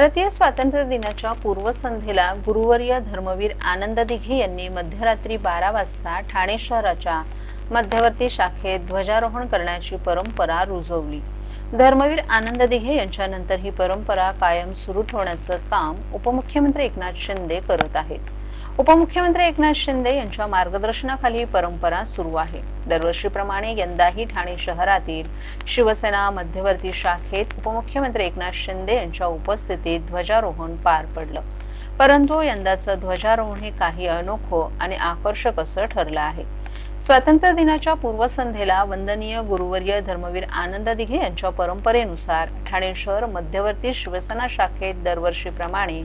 भारतीय स्वातंत्र्य दिनाच्या पूर्वसंध्येला गुरुवर्य धर्मवीर आनंद दिघे यांनी मध्यरात्री बारा वाजता ठाणे शहराच्या मध्यवर्ती शाखेत ध्वजारोहण करण्याची परंपरा रुजवली. धर्मवीर आनंद दिघे यांच्यानंतर ही परंपरा कायम सुरू ठेवण्याचं काम उपमुख्यमंत्री एकनाथ शिंदे करत आहेत. उपमुख्यमंत्री एकनाथ शिंदे यांच्या मार्गदर्शनाखाली परंपरा सुरू आहे. दरवर्षीप्रमाणे यंदाही ठाणे शहरातील शिवसेना मध्यवर्ती शाखेत उपमुख्यमंत्री एकनाथ शिंदे यांच्या उपस्थितीत ध्वजारोहण पार पडलं. परंतु यंदाचं ध्वजारोहण हे काही अनोखं आणि आकर्षक असं ठरलं आहे. स्वातंत्र्य दिनाच्या पूर्वसंध्येला वंदनीय गुरुवर्य धर्मवीर आनंद दिघे यांच्या परंपरेनुसार ठाणे शहर मध्यवर्ती शिवसेना शाखेत दरवर्षीप्रमाणे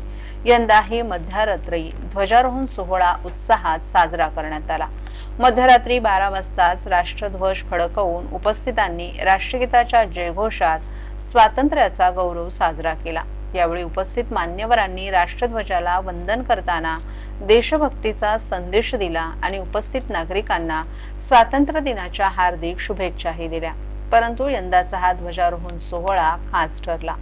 यंदाही मध्यरात्री ध्वजारोहण सोहळा उत्साहात साजरा करण्यात आला. मध्यरात्री बारा वाजताच राष्ट्रध्वज फडकवून उपस्थितांनी राष्ट्रगीताच्या जयघोषात स्वातंत्र्याचा गौरव साजरा केला. यावेळी उपस्थित मान्यवरांनी राष्ट्रध्वजाला वंदन करताना देशभक्तीचा संदेश दिला आणि उपस्थित नागरिकांना स्वातंत्र्य दिनाच्या हार्दिक शुभेच्छाही दिल्या. परंतु यंदाचा हा ध्वजारोहण सोहळा खास ठरला.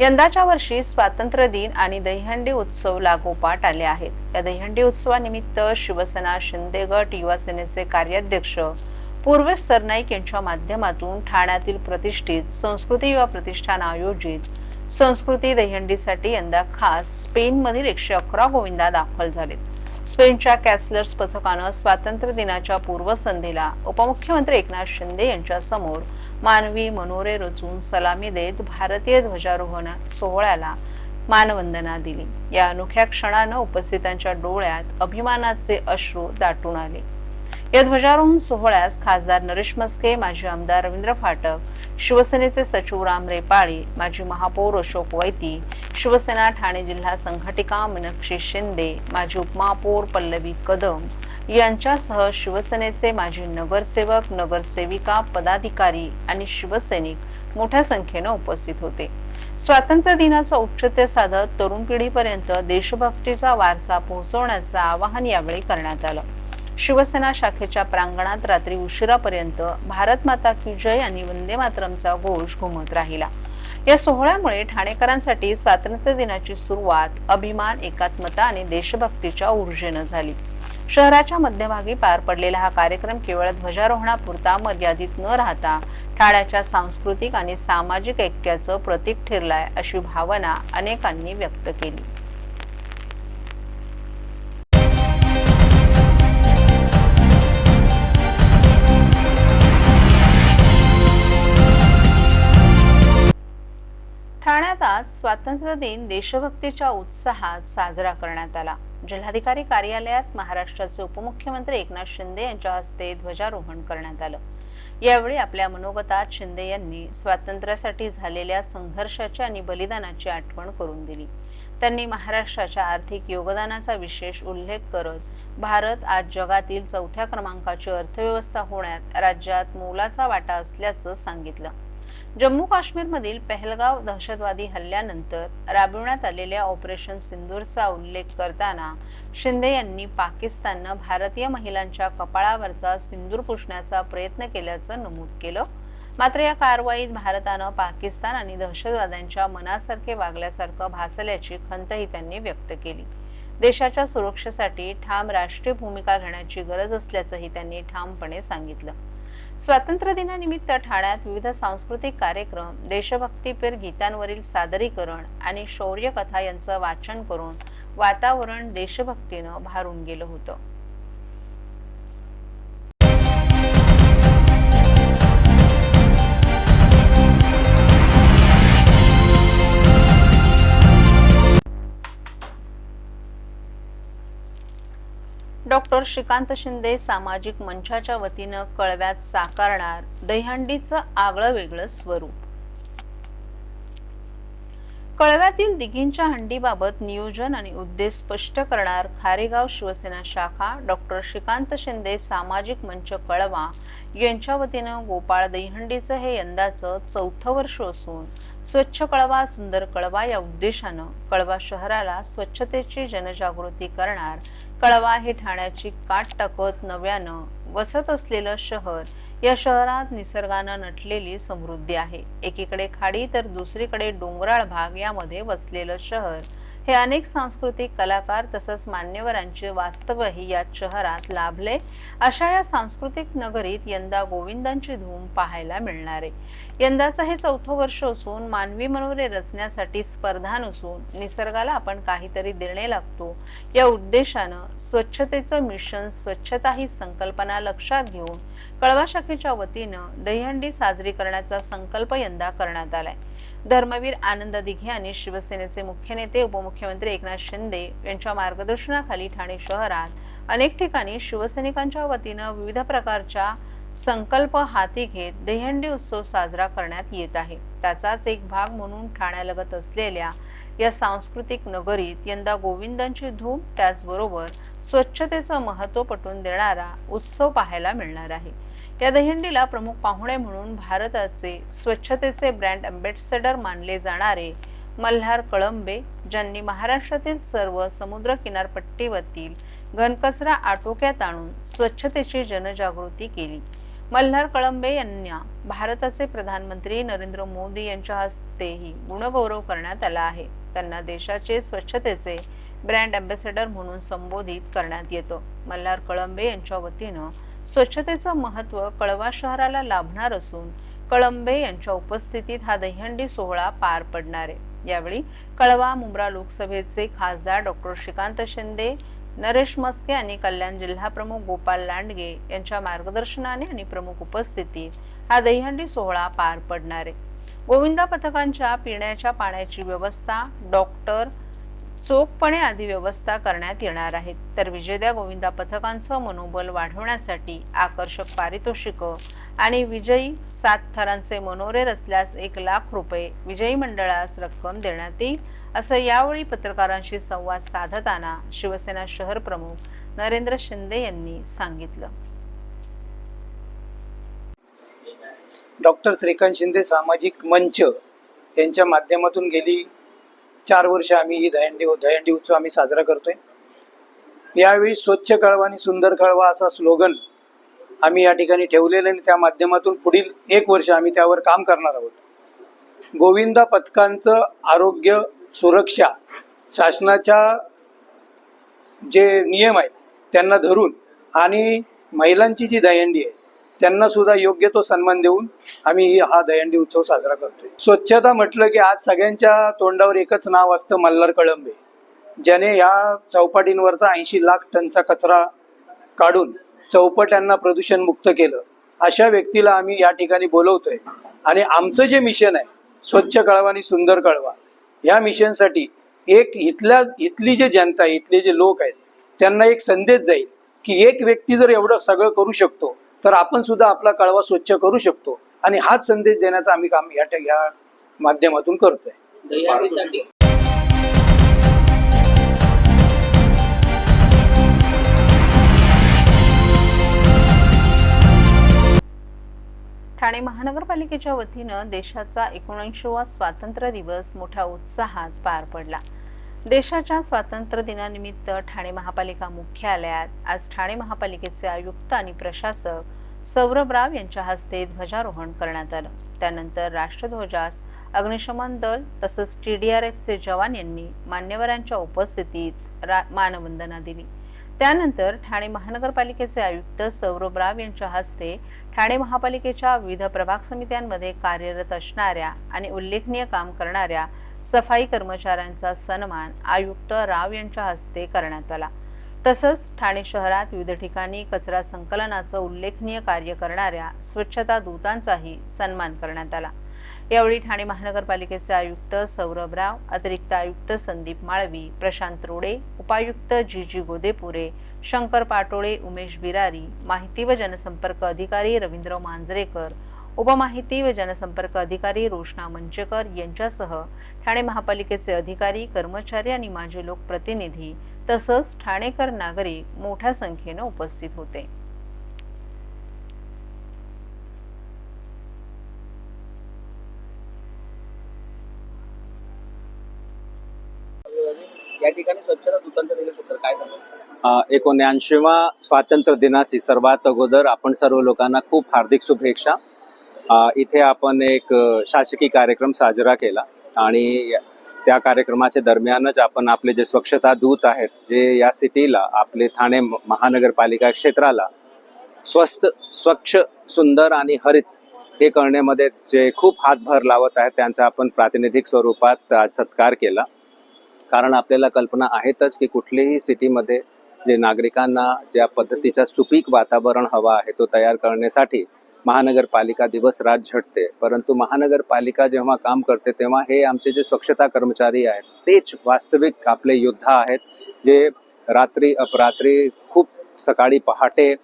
यंदाच्या वर्षी स्वातंत्र्य दिन आणि दहीहंडी उत्सव लागोपाठ आले आहेत. या दहीहंडी उत्सवानिमित्त शिवसेना शिंदे गट युवा सेनेचे कार्याध्यक्ष पूर्वेश सरनाईक यांच्या माध्यमातून ठाण्यातील प्रतिष्ठित संस्कृती युवा प्रतिष्ठान आयोजित संस्कृती दहीहंडीसाठी यंदा खास स्पेन मधील एकशे अकरा गोविंदा दाखल झालेत. स्पेनच्या कॅसलर्स पथकानं स्वातंत्र्य दिनाच्या पूर्वसंध्येला उपमुख्यमंत्री एकनाथ शिंदे यांच्या समोर मानवी मनोरे रचून सलामी देत भारतीय ध्वजारोहण सोहळ्याला मानवंदना दिली. या अनोख्या क्षणानं उपस्थितांच्या डोळ्यात अभिमानाचे अश्रू दाटून आले. या ध्वजारोहण सोहळ्यास खासदार नरेश मस्के माजी आमदार रवींद्र फाटक शिवसेनेचे सचिव राम रेपाळे माजी महापौर अशोक वैती शिवसेना ठाणे जिल्हा संघटिका मीनाक्षी शिंदे माजी उपमहापौर पल्लवी कदम यांच्यासह शिवसेनेचे माजी नगरसेवक नगरसेविका पदाधिकारी आणि शिवसैनिक मोठ्या संख्येनं उपस्थित होते. स्वातंत्र्य दिनाचं औचित्य साधत तरुण पिढीपर्यंत देशभक्तीचा वारसा पोहोचवण्याचं आवाहन यावेळी करण्यात आलं. शिवसेना शाखेच्या प्रांगणात रात्री उशिरापर्यंत भारत माता की जय आणि वंदे मातरमचा घोष घुमत राहिला. या सोहळ्यामुळे ठाणेकरांसाठी स्वातंत्र्य दिनाची सुरुवात अभिमान एकात्मता आणि देशभक्तीच्या ऊर्जेनं झाली. शहराच्या मध्यभागी पार पडलेला हा कार्यक्रम केवळ ध्वजारोहणापुरता मर्यादित न राहता ठाण्याच्या सांस्कृतिक आणि सामाजिक ऐक्याचं प्रतीक ठरलाय अशी भावना अनेकांनी व्यक्त केली. स्वातंत्र्य दिन देशभक्तीच्या उत्साहात साजरा करण्यात आला. जिल्हाधिकारी कार्यालयात महाराष्ट्राचे उपमुख्यमंत्री एकनाथ शिंदे यांच्या हस्ते ध्वजारोहण करण्यात आलं. यावेळी आपल्या मनोगतात शिंदे यांनी स्वातंत्र्यासाठी झालेल्या संघर्षाची आणि बलिदानाची आठवण करून दिली. त्यांनी महाराष्ट्राच्या आर्थिक योगदानाचा विशेष उल्लेख करत भारत आज जगातील चौथ्या क्रमांकाची अर्थव्यवस्था होण्यात राज्यात मोलाचा वाटा असल्याचं सांगितलं. जम्मू काश्मीरमधील पहलगाव दहशतवादी हल्ल्यानंतर राबविण्यात आलेल्या ऑपरेशन सिंदूरचा उल्लेख करताना शिंदे यांनी पाकिस्ताननं भारतीय महिलांच्या कपाळावरचा सिंदूर पुसण्याचा प्रयत्न केल्याचं नमूद केलं. मात्र या कारवाईत भारतानं पाकिस्तान आणि दहशतवाद्यांच्या मनासारखे वागल्यासारखं भासल्याची खंतही त्यांनी व्यक्त केली. देशाच्या सुरक्षेसाठी ठाम राष्ट्रीय भूमिका घेण्याची गरज असल्याचंही त्यांनी ठामपणे सांगितलं. स्वातंत्र्य दिनानिमित्त ठाण्यात विविध सांस्कृतिक कार्यक्रम देशभक्तीपर गीतांवरील सादरीकरण आणि शौर्य कथा यांचं वाचन करून वातावरण देशभक्तीनं भारून गेलं होतं. डॉक्टर श्रीकांत शिंदे सामाजिक मंचाच्या वतीनं कळव्यात साकारणार दहीहंडीचं आगळं वेगळं स्वरूप. कळव्यातील दिघींच्या हंडीबाबत नियोजन आणि उद्देश स्पष्ट करणार खारेगाव शिवसेना शाखा डॉक्टर श्रीकांत शिंदे सामाजिक मंच कळवा यांच्या वतीनं गोपाळ दहीहंडीचं हे यंदाचं चौथं वर्ष असून स्वच्छ कळवा सुंदर कळवा या उद्देशानं कळवा शहराला स्वच्छतेची जनजागृती करणार. कळवा हे ठाण्याची काट टाकत नव्यानं वसत असलेलं शहर. या शहरात निसर्गानं नटलेली समृद्धी आहे. एकीकडे खाडी तर दुसरीकडे डोंगराळ भाग यामध्ये वसलेलं शहर. हे अनेक सांस्कृतिक कलाकार तसंच मान्यवरांचे वास्तवही या शहरात लाभले. अशा या सांस्कृतिक नगरीत यंदा गोविंदांची धूम पाहायला मिळणार आहे. यंदाचं हे चौथं वर्ष असून मानवी मनोरे रचण्यासाठी स्पर्धा नसून निसर्गाला आपण काहीतरी देणे लागतो. या उद्देशानं स्वच्छतेचं मिशन स्वच्छता ही संकल्पना लक्षात घेऊन कळवा शाखेच्या वतीनं दहीहंडी साजरी करण्याचा संकल्प यंदा करण्यात आलाय. धर्मवीर आनंद दिघे आणि शिवसेनेचे मुख्य नेते उपमुख्यमंत्री एकनाथ शिंदे यांच्या मार्गदर्शनाखाली ठाणे शहरात अनेक ठिकाणी शिवसैनिकांच्या वतीनं विविध प्रकारच्या संकल्प हाती घेत दहीहंडी उत्सव साजरा करण्यात येत आहे. त्याचाच एक भाग म्हणून ठाण्यालगत असलेल्या या सांस्कृतिक नगरीत यंदा गोविंदांची धूम त्याचबरोबर स्वच्छतेचं महत्त्व पटवून देणारा उत्सव पाहायला मिळणार आहे. या दहीहंडीला प्रमुख पाहुणे म्हणून भारताचे स्वच्छतेचे ब्रँड अँबेसेडर मानले जाणारे मल्हार कळंबे ज्यांनी महाराष्ट्रातील सर्व समुद्र किनारपट्टीवरील घनकचरा आटोक्यात आणून स्वच्छतेची जनजागृती केली. मल्हार कळंबे यांना भारताचे प्रधानमंत्री नरेंद्र मोदी यांच्या हस्तेही गुणगौरव करण्यात आला आहे. त्यांना देशाचे स्वच्छतेचे ब्रँड अँबेसेडर म्हणून संबोधित करण्यात येतं. मल्हार कळंबे यांच्या वतीनं स्वच्छतेचं महत्त्व कळवा शहराला लाभणार असून कळंबे यांच्या उपस्थितीत हा दहीहंडी सोहळा पार पडणार आहे. यावेळी कळवा मुंब्रा लोकसभेचे खासदार डॉक्टर श्रीकांत शिंदे नरेश मस्के आणि कल्याण जिल्हा प्रमुख गोपाल लांडगे यांच्या मार्गदर्शनाने आणि प्रमुख उपस्थितीत हा दहीहंडी सोहळा पार पडणार आहे. गोविंदा पथकांच्या पिण्याच्या पाण्याची व्यवस्था डॉक्टर चोखपणे आदी व्यवस्था करण्यात येणार आहेत तर विजेत्या गोविंदा पथकांचं मनोबल वाढवण्यासाठी आकर्षक पारितोषिक आणि विजयी सात थरांचे मनोरे रचल्यास एक लाख रुपये विजयी मंडळास रक्कम देण्यात येईल असं यावेळी पत्रकारांशी संवाद साधताना शिवसेना शहर प्रमुख नरेंद्र शिंदे यांनी सांगितलं. डॉक्टर श्रीकांत शिंदे सामाजिक मंच यांच्या माध्यमातून गेली चार वर्ष आम्ही ही दहंडी दहंडी उत्सव आम्ही साजरा करतोय. यावेळी स्वच्छ कळवा आणि सुंदर कळवा असा स्लोगन आम्ही या ठिकाणी ठेवलेलं आणि त्या माध्यमातून पुढील एक वर्ष आम्ही त्यावर काम करणार आहोत. गोविंदा पथकांचं आरोग्य सुरक्षा शासनाच्या जे नियम आहेत त्यांना धरून आणि महिलांची जी दहंडी आहे त्यांना सुद्धा योग्य तो सन्मान देऊन आम्ही हा दहंडी उत्सव साजरा करतोय. स्वच्छता म्हटलं की आज सगळ्यांच्या तोंडावर एकच नाव असतं मल्हार कळंबे ज्याने या चौपाटींवरचा ऐंशी लाख टनचा कचरा काढून चौपट्यांना प्रदूषण मुक्त केलं. अशा व्यक्तीला आम्ही या ठिकाणी बोलवतोय. आणि आमचं जे मिशन आहे स्वच्छ कळवा आणि सुंदर कळवा या मिशनसाठी एक इथल्या इथली जे जनता आहे इथले जे लोक आहेत त्यांना एक संदेश जाईल की एक व्यक्ती जर एवढं सगळं करू शकतो तर आपण सुद्धा आपला कळवा स्वच्छ करू शकतो. आणि हाच संदेश देण्याचं आम्ही काम या या माध्यमातून करतोय. ठाणे महानगरपालिकेच्या वतीनं देशाचा एकोणऐंशीवा स्वातंत्र्य दिवस मोठ्या उत्साहात पार पडला. देशाच्या स्वातंत्र्य दिनानिमित्त ठाणे महापालिका मुख्यालयात आज ठाणे महापालिकेचे आयुक्त आणि प्रशासक सौरभ राव यांच्या हस्ते ध्वजारोहण करण्यात आलं. त्यानंतर राष्ट्रध्वजास अग्निशमन दल तसंच टीडीआरएफचे जवान यांनी मान्यवरांच्या उपस्थितीत रा- मानवंदना दिली. त्यानंतर ठाणे महानगरपालिकेचे आयुक्त सौरभ राव यांच्या हस्ते ठाणे महापालिकेच्या विविध प्रभाग समित्यांमध्ये कार्यरत असणाऱ्या आणि उल्लेखनीय काम करणाऱ्या सफाई कर्मचाऱ्यांचा सन्मान आयुक्त राव यांच्या हस्ते करण्यात आला. तसंच ठाणे शहरात विविध ठिकाणी कचरा संकलनाचं उल्लेखनीय कार्य करणाऱ्या स्वच्छता दूतांचाही सन्मान करण्यात आला. यावेळी ठाणे महानगरपालिकेचे आयुक्त सौरभ राव अतिरिक्त आयुक्त संदीप माळवी प्रशांत रोडे उपायुक्त जी जी गोदेपुरे शंकर पाटोळे उमेश बिरारी माहिती व जनसंपर्क अधिकारी रवींद्र मांजरेकर उपमाहिती व जनसंपर्क अधिकारी रोशना मंचेकर यांच्यासह ठाणे महापालिकेचे अधिकारी कर्मचारी आणि माजी लोकप्रतिनिधी तसंच ठाणेकर नागरिक मोठ्या संख्येनं उपस्थित होते. या ठिकाणी स्वच्छता दूतांचं देखील सूत्र काय सांगा अ, एकोणऐंशीवा स्वातंत्र्य दिनाची सर्वात अगोदर आपण सर्व लोकांना खूप हार्दिक शुभेच्छा. इथे आपण एक शासकीय कार्यक्रम साजरा केला आणि त्या कार्यक्रमाच्या दरम्यानच आपण आपले जे स्वच्छता दूत आहेत जे या सिटीला आपले ठाणे म- महानगरपालिका क्षेत्राला स्वस्त स्वच्छ सुंदर आणि हरित हे करण्यामध्ये जे खूप हातभार लावत आहेत त्यांचा आपण प्रातिनिधिक स्वरूपात आज सत्कार केला. कारण आपल्याला कल्पना आहेतच की कुठलीही सिटीमध्ये जे नागरिकांना ज्या पद्धतीचा सुपीक वातावरण हवा आहे तो तयार करण्यासाठी महानगरपालिका दिवस रात झटते. परंतु महानगरपालिका जेव्हा काम करते तेव्हा हे आमचे जे स्वच्छता कर्मचारी आहेत तेच वास्तविक आपले योद्धा आहेत जे रात्री अपरात्री खूप सकाळी पहाटे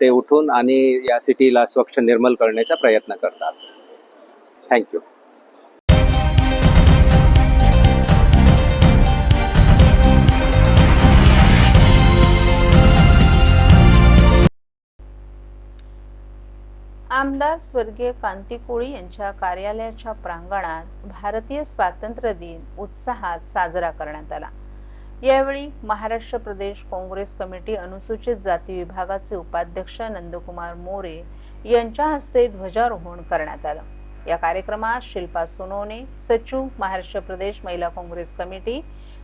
ते उठून आणि या सिटीला स्वच्छ निर्मल करण्याचा प्रयत्न करतात. थँक्यू आमदार स्वर्गीय कांती कोळी यांच्या कार्यालयाच्या प्रांगणात भारतीय स्वातंत्र्य दिन उत्साहात साजरा करण्यात आला. यावेळी महाराष्ट्र प्रदेश काँग्रेस कमिटी अनुसूचित जाती विभागाचे उपाध्यक्ष नंदकुमार मोरे यांच्या हस्ते ध्वजारोहण करण्यात आलं. या कार्यक्रमात शिल्पा सोनवणे सचिव महाराष्ट्र प्रदेश महिला काँग्रेस कमिटी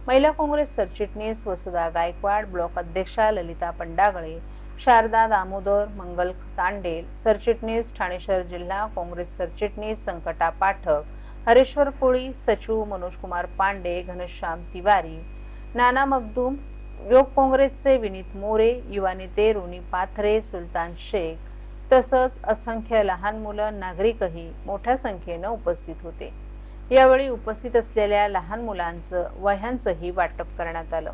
महिला काँग्रेस सरचिटणीस वसुधा गायकवाड ब्लॉक अध्यक्षा ललिता पंडागळे शारदा दामोदर मंगल तांडेल सरचिटणीस ठाणे शहर जिल्हा काँग्रेस सरचिटणीस संकटा पाठक हरेश्वर कोळी सचिव मनोजकुमार पांडे घनश्याम तिवारी नाना मगदूम योग काँग्रेसचे विनीत मोरे युवा नेते रोनी पाथरे सुलतान शेख तसंच असंख्य लहान मुलं नागरिकही मोठ्या संख्येनं उपस्थित होते. यावेळी उपस्थित असलेल्या लहान मुलांचं वह्यांचंही वाटप करण्यात आलं.